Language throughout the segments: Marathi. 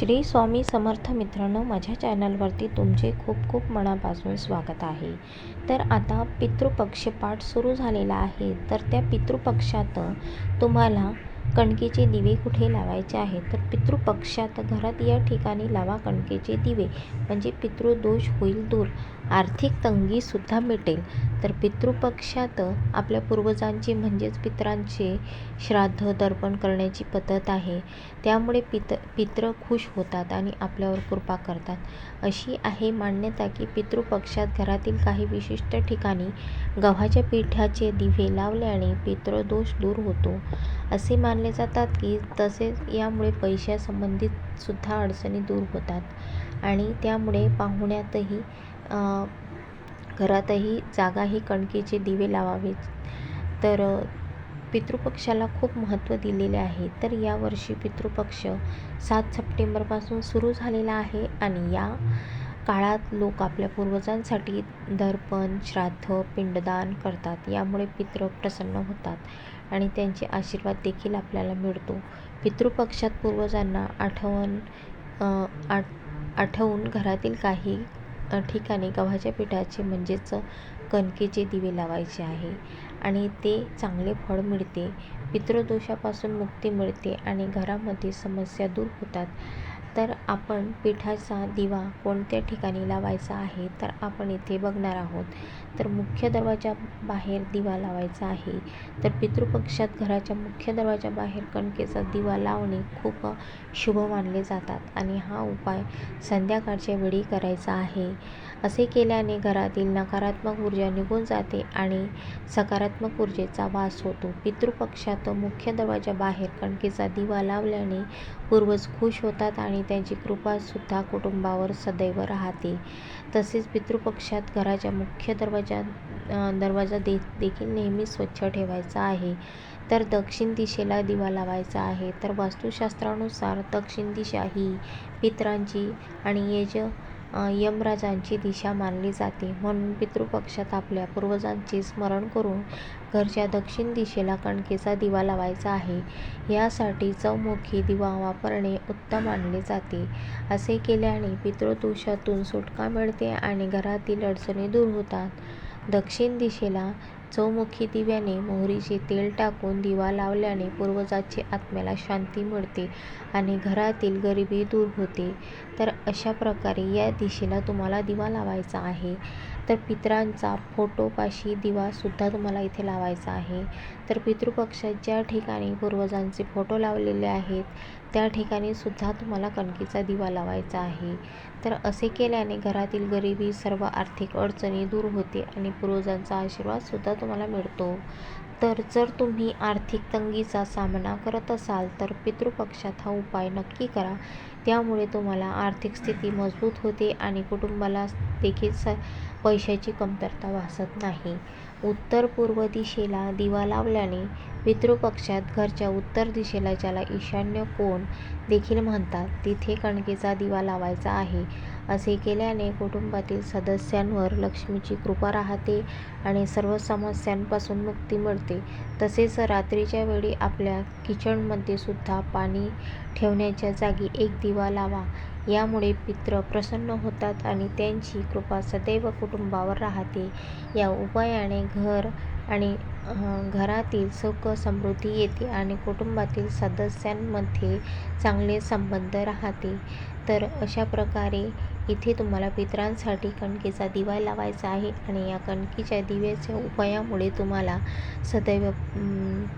श्री स्वामी समर्थ मित्रांनो माझ्या चॅनलवरती तुमचे खूप खूप मनापासून स्वागत आहे. तर आता पितृपक्ष पाठ सुरू झालेला आहे. तर त्या पितृपक्षात तुम्हाला कणकेचे दिवे कुठे लावायचे आहेत? तर पितृपक्षात घरात या ठिकाणी लावा कणकेचे दिवे. म्हणजे पितृदोष होईल दूर. आर्थिक तंगीसुद्धा मिटेल. तर पितृपक्षात आपल्या पूर्वजांची म्हणजेच पितरांचे श्राद्ध दर्पण करण्याची पद्धत आहे. त्यामुळे पित पित्र खुश होतात आणि आपल्यावर कृपा करतात. अशी आहे मान्यता की पितृपक्षात घरातील काही विशिष्ट ठिकाणी गव्हाच्या पिठाचे दिवे लावल्याने पितृदोष दूर होतो. असे मानले जातात की तसेच यामुळे पैशासंबंधित सुद्धा अडचणी दूर होतात आणि त्यामुळे पाहुण्यातही घरातही जागाही कणकेचे दिवे लावावे तर पितृपक्षाला खूप महत्त्व दिलेले आहे. तर यावर्षी पितृपक्ष सात सप्टेंबरपासून सुरू झालेला आहे आणि या काळात लोक आपल्या पूर्वजांसाठी दर्पण श्राद्ध पिंडदान करतात. यामुळे पितृ प्रसन्न होतात आणि त्यांचे आशीर्वाद देखील आपल्याला मिळतो. पितृपक्षात पूर्वजांना आठवण आठ आठवून घरातील काही ठिकाणी गव्हाच्या पिठाचे म्हणजेच कणकेचे दिवे लावायचे आहे. आणि ते चांगले फळ मिळते पितृदोषापासून मुक्ती मिळते आणि घरामध्ये समस्या दूर होतात. तर आपण पिठाचा दिवा कोणत्या ठिकाणी लावायचा आहे तर आपण इथे बघणार आहोत. तर मुख्य दरवाजा बाहेर दिवा लावायचा आहे. तर पितृपक्षात घराच्या मुख्य दरवाजा बाहेर कणकेचा दिवा लावणे खूप शुभ मानले जातात आणि हा उपाय संध्याकाळच्या वेळी करायचा आहे. असे केल्याने घरातील नकारात्मक ऊर्जा निघून जाते आणि सकारात्मक ऊर्जेचा वास होतो. पितृपक्षात मुख्य दरवाजा बाहेर कणकेचा दिवा लावल्याने पूर्वज खुश होतात आणि त्यांची कृपासुद्धा कुटुंबावर सदैव राहते. तसेच पितृपक्षात घराच्या मुख्य दरवाजा दरवाजा दे देखील नेहमी स्वच्छ ठेवायचा आहे. तर दक्षिण दिशेला दिवा लावायचा आहे. तर वास्तुशास्त्रानुसार दक्षिण दिशा ही पितरांची आणि यज यमराजांची दिशा मानली जाते. म्हणून पितृपक्षात आपल्या पूर्वजांचे स्मरण करून घरच्या दक्षिण दिशेला कणकेचा दिवा लावायचा आहे. यासाठी चौमुखी दिवा वापरणे उत्तम मानले जाते. असे केल्याने पितृदोषातून सुटका मिळते आणि घरातील अडचणी दूर होतात. दक्षिण दिशेला चौमुखी दिव्याने मोहरीचे तेल टाकून दिवा लावल्याने पूर्वजाचे आत्म्याला शांती मिळते आणि घरातील गरिबी दूर होते. तर अशा प्रकारे या दिशेला तुम्हाला दिवा लावायचा आहे. तर पितरांचा फोटोपाशी दिवासुद्धा तुम्हाला इथे लावायचा आहे. तर पितृपक्षात ज्या ठिकाणी पूर्वजांचे फोटो लावलेले आहेत त्या ठिकाणी सुद्धा तुम्हाला कणकीचा दिवा लावायचा आहे. तर असे केल्याने घरातील गरिबी सर्व आर्थिक अडचणी दूर होते आणि पूर्वजांचा आशीर्वादसुद्धा तुम्हाला मिळतो. तर जर तुम्ही आर्थिक तंगीचा सामना करत असाल तर पितृपक्षात हा उपाय नक्की करा. त्यामुळे तुम्हाला आर्थिक स्थिती मजबूत होते आणि कुटुंबाला देखील स पैशाची कमतरता भासत नाही. उत्तर पूर्व दिशेला दिवा लावल्याने पितृपक्षात घरच्या उत्तर दिशेला ज्याला ईशान्य कोण देखील म्हणतात तिथे कणकेचा दिवा लावायचा आहे. असे केल्याने कुटुंबातील सदस्यांवर लक्ष्मीची कृपा राहते आणि सर्व समस्यांपासून मुक्ती मिळते. तसेच रात्रीच्या वेळी आपल्या किचनमध्ये सुद्धा पाणी ठेवण्याच्या जागी एक दिवा लावा. यामुळे पित्र प्रसन्न होतात आणि त्यांची कृपा सदैव कुटुंबावर राहते. या उपायाने घर आणि घरातील सुख समृद्धी येते आणि कुटुंबातील सदस्यांमध्ये चांगले संबंध राहते. तर अशा प्रकारे इथे तुम्हाला पितरांसाठी कणकेचा दिवा लावायचा आहे आणि या कणकीच्या दिव्याच्या उपायामुळे तुम्हाला सदैव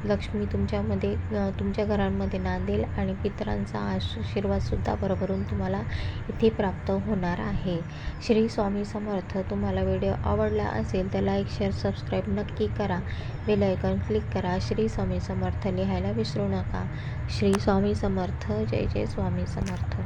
लक्ष्मी तुमच्यामध्ये तुमच्या घरांमध्ये नांदेल आणि पितरांचा आशीर्वादसुद्धा भरभरून तुम्हाला इथे प्राप्त होणार आहे. श्री स्वामी समर्थ तुम्हाला व्हिडिओ आवडला असेल तर लाईक शेअर सबस्क्राईब नक्की करा. बेल क्लिक करा. श्री स्वामी समर्थ लिहायला विसरू नका. श्री स्वामी समर्थ. जय जय स्वामी समर्थ.